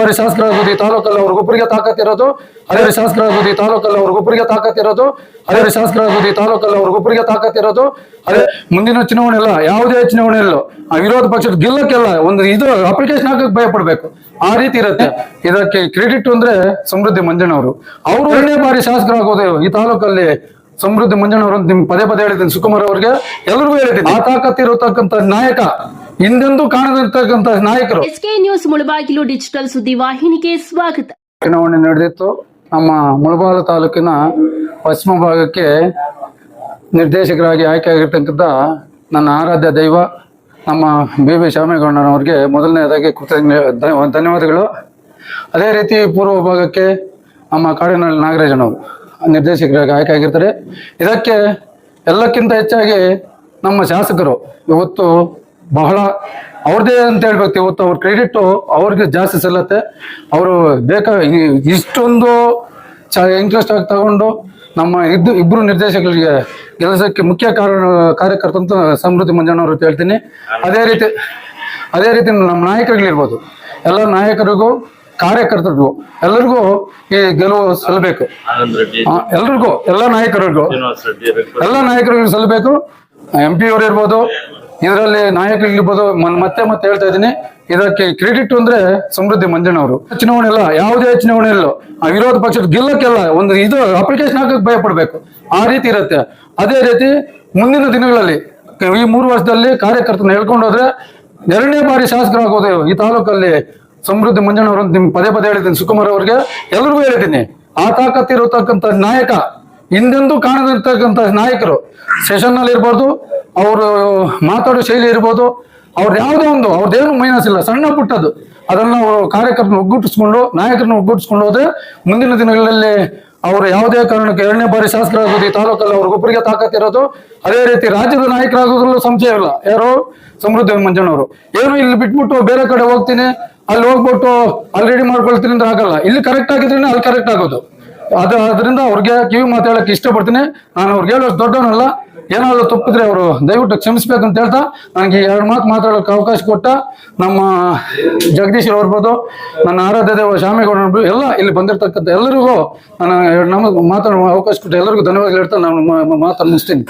ಬಾರಿ ಶಾಸಕರಾಗೋದು ಈ ತಾಲೂಕಲ್ಲಿ ಅವ್ರಿಗೊಬ್ಬರಿಗೆ ತಾಕತ್ತಿರೋದು ಅದೇ ರೀತಿ ಶಾಸಕರಾಗೋದು ಈ ತಾಲೂಕಲ್ಲಿ ತಾಕತ್ ತಾಕತ್ತಿರೋದು ಅದೇ ರೀತಿ ಶಾಸಕರಾಗೋದು ಈ ತಾಲೂಕಲ್ಲಿ ಇರೋದು. ತಾಕತ್ತಿರೋದು ಅದೇ ಮುಂದಿನ ಚುನಾವಣೆ ಇಲ್ಲ ಯಾವುದೇ ಚುನಾವಣೆ ಇಲ್ಲ ಆ ವಿರೋಧ ಪಕ್ಷದ ಗೆಲ್ಲಕ್ಕೆಲ್ಲ ಒಂದು ಇದು ಅಪ್ಲಿಕೇಶನ್ ಹಾಕಕ್ಕೆ ಭಯ ಪಡ್ಬೇಕು ಆ ರೀತಿ ಇರುತ್ತೆ. ಇದಕ್ಕೆ ಕ್ರೆಡಿಟ್ ಅಂದ್ರೆ ಸಮೃದ್ಧಿ ಮಂಜಣ್ಣವರು ಅವರು ಎರಡನೇ ಬಾರಿ ಶಾಸಕರಾಗೋದು ಈ ತಾಲೂಕಲ್ಲಿ ಸಮೃದ್ಧಿ ಮಂಜಣ್ಣವರು ನಿಮ್ಗೆ ಪದೇ ಪದೇ ಹೇಳಿದ್ದೀನಿ ಸುಕುಮಾರ್ ಅವ್ರಿಗೆ. ಎಲ್ರಿಗೂ ಹೇಳಿದ್ದೀನಿ. ಆ ತಾಕತ್ತಿರತಕ್ಕಂತ ನಾಯಕ ಹಿಂದೆಂದೂ ಕಾಣದಿರ್ತಕ್ಕಂತ ನಾಯಕರು. ಎಸ್ಕೆ ನ್ಯೂಸ್ ಮುಳಬಾಗಿಲು ಡಿಜಿಟಲ್ ಸುದ್ದಿ ವಾಹಿನಿಗೆ ಸ್ವಾಗತ. ಚುನಾವಣೆ ನಡೆದಿತ್ತು. ನಮ್ಮ ಮುಳಬಾಗಿಲು ತಾಲೂಕಿನ ಪಶ್ಚಿಮ ಭಾಗಕ್ಕೆ ನಿರ್ದೇಶಕರಾಗಿ ಆಯ್ಕೆ ಆಗಿರ್ತಕ್ಕಂಥ ನನ್ನ ಆರಾಧ್ಯ ದೈವ ನಮ್ಮ ಬಿ ಬಿ ಶ್ಯಾಮೇಗೌಡನವರಿಗೆ ಮೊದಲನೇದಾಗಿ ಕೃತಜ್ಞ ಧನ್ಯವಾದಗಳು. ಅದೇ ರೀತಿ ಪೂರ್ವ ಭಾಗಕ್ಕೆ ನಮ್ಮ ಕಾಡಿನಲ್ಲಿ ನಾಗರಾಜನವರು ನಿರ್ದೇಶಕರಾಗಿ ಆಯ್ಕೆ ಆಗಿರ್ತಾರೆ ಇದಕ್ಕೆ ಎಲ್ಲಕ್ಕಿಂತ ಹೆಚ್ಚಾಗಿ ನಮ್ಮ ಶಾಸಕರು ಇವತ್ತು ಬಹಳ ಅವ್ರದ್ದೇ ಅಂತ ಹೇಳ್ಬೇಕು. ಇವತ್ತು ಅವ್ರ ಕ್ರೆಡಿಟ್ ಅವ್ರಿಗೆ ಜಾಸ್ತಿ ಸಲ್ಲತ್ತೆ. ಅವರು ಬೇಕಾ ಇಷ್ಟೊಂದು ಚ ಇಂಟ್ರೆಸ್ಟ್ ಆಗಿ ತಗೊಂಡು ನಮ್ಮ ಇದ್ದು ಇಬ್ಬರು ನಿರ್ದೇಶಕರಿಗೆ ಕೆಲಸಕ್ಕೆ ಮುಖ್ಯ ಕಾರಣ ಕಾರ್ಯಕರ್ತ ಅಂತ ಸಮೃದ್ಧಿ ಮಂಜಣ್ಣವ್ರ ಅಂತ ಹೇಳ್ತೀನಿ. ಅದೇ ರೀತಿ ಅದೇ ರೀತಿ ನಮ್ಮ ನಾಯಕರುಗಳಿರ್ಬೋದು ಎಲ್ಲ ನಾಯಕರಿಗೂ ಕಾರ್ಯಕರ್ತರಿಗೂ ಎಲ್ಲರಿಗೂ ಈ ಗೆಲುವು ಸಲ್ಲಬೇಕು ಎಲ್ಲರಿಗೂ ಎಲ್ರಿಗೂ ಎಲ್ಲ ನಾಯಕರಿಗೂ. ಎಲ್ಲ ನಾಯಕರಿಗೂ ಸಲ್ಲಬೇಕು ಎಂ ಪಿ ಅವರು ಇರ್ಬೋದು. ಇದರಲ್ಲಿ ನಾಯಕರಿಗಿರ್ಬೋದು ಮತ್ತೆ ಮತ್ತೆ ಹೇಳ್ತಾ ಇದ್ದೀನಿ. ಇದಕ್ಕೆ ಕ್ರೆಡಿಟ್ ಅಂದ್ರೆ ಸಮೃದ್ಧಿ ಮಂಜಣ್ಣವರು ಚುನಾವಣೆ ಇಲ್ಲ, ಯಾವುದೇ ಚುನಾವಣೆ ಇಲ್ಲ. ವಿರೋಧ ಪಕ್ಷದ ಗೆಲ್ಲಕ್ಕೆಲ್ಲ ಒಂದು ಇದು ಅಪ್ಲಿಕೇಶನ್ ಹಾಕಕ್ಕೆ ಭಯ ಪಡ್ಬೇಕು. ಆ ರೀತಿ ಇರುತ್ತೆ. ಅದೇ ರೀತಿ ಮುಂದಿನ ದಿನಗಳಲ್ಲಿ, ಈ ಮೂರು ವರ್ಷದಲ್ಲಿ ಕಾರ್ಯಕರ್ತನ ಹೇಳ್ಕೊಂಡು ಹೋದ್ರೆ ಎರಡನೇ ಬಾರಿ ಶಾಸಕರಾಗೋದು ಈ ತಾಲೂಕಲ್ಲಿ ಸಮೃದ್ಧಿ ಮಂಜಣ್ಣವರು ನಿಮ್ಗೆ ಪದೇ ಪದೇ ಹೇಳಿದ್ದೀನಿ. ಸುಕುಮಾರ್ ಅವ್ರಿಗೆ ಎಲ್ರಿಗೂ ಹೇಳಿದ್ದೀನಿ. ಆ ತಾಕತ್ತಿರತಕ್ಕಂಥ ನಾಯಕ, ಹಿಂದೆಂದೂ ಕಾಣದಿರ್ತಕ್ಕಂಥ ನಾಯಕರು ಸೆಷನ್ನಲ್ಲಿ ಅವರು ಮಾತಾಡೋ ಶೈಲಿ ಇರ್ಬೋದು, ಅವ್ರ ಯಾವುದೋ ಒಂದು ಅವ್ರದ್ದೇನು ಮೈನಸ್ ಇಲ್ಲ, ಸಣ್ಣ ಪುಟ್ಟದ್ದು. ಅದನ್ನು ಕಾರ್ಯಕರ್ತನ ಒಗ್ಗೂಡಿಸ್ಕೊಂಡು ನಾಯಕರನ್ನ ಒಗ್ಗೂಡಿಸ್ಕೊಂಡು ಹೋದ್ರೆ ಮುಂದಿನ ದಿನಗಳಲ್ಲಿ ಅವರು ಯಾವುದೇ ಕಾರಣಕ್ಕೆ ಎರಡನೇ ಬಾರಿ ಶಾಸಕರಾಗೋದು, ಈ ತಾಲೂಕಲ್ಲಿ ಅವ್ರಿಗೊಬ್ಬರಿಗೆ ತಾಕತ್ತಿರೋದು ಅದೇ ರೀತಿ ರಾಜ್ಯದ ನಾಯಕರಾಗೋದ್ರಲ್ಲೂ ಸಂಶಯ ಇಲ್ಲ. ಯಾರು ಸಮೃದ್ಧಿ ಮಂಜಣ್ಣವರು ಏನು ಇಲ್ಲಿ ಬಿಟ್ಬಿಟ್ಟು ಬೇರೆ ಕಡೆ ಹೋಗ್ತೀನಿ, ಅಲ್ಲಿ ಹೋಗ್ಬಿಟ್ಟು ಅಲ್ಲಿ ರೆಡಿ ಮಾಡ್ಕೊಳ್ತೀನಿ ಅಂದ್ರೆ ಆಗಲ್ಲ. ಇಲ್ಲಿ ಕರೆಕ್ಟ್ ಆಗಿದ್ರೆ ಅಲ್ಲಿ ಕರೆಕ್ಟ್ ಆಗೋದು. ಅದು ಅದರಿಂದ ಅವ್ರಿಗೆ ಕಿವಿ ಮಾತಾಡಕ್ಕೆ ಇಷ್ಟಪಡ್ತೀನಿ. ನಾನು ಅವ್ರಿಗೆ ಹೇಳೋಷ್ಟು ದೊಡ್ಡವನಲ್ಲ. ಏನಾದ್ರು ತಪ್ಪಿದ್ರೆ ಅವರು ದಯವಿಟ್ಟು ಕ್ಷಮಿಸ್ಬೇಕು ಅಂತ ಹೇಳ್ತಾ ನನಗೆ ಎರಡು ಮಾತು ಮಾತಾಡೋಕೆ ಅವಕಾಶ ಕೊಟ್ಟ ನಮ್ಮ ಜಗದೀಶ್ ಇರ್ಬೋದು ನನ್ನ ಆರಾಧ್ಯ ದೇವ ಶ್ಯಾಮೇಗೌಡ ಇರ್ಬೋದು, ಎಲ್ಲ ಇಲ್ಲಿ ಬಂದಿರತಕ್ಕಂಥ ಎಲ್ಲರಿಗೂ ನಾನು ಎರಡು ನಮ್ಮ ಮಾತಾಡೋ ಅವಕಾಶ ಕೊಟ್ಟು ಎಲ್ಲರಿಗೂ ಧನ್ಯವಾದ ಹೇಳ್ತಾ ನಾನು ಮಾತನ್ನು ಮುಗಿಸ್ತೀನಿ.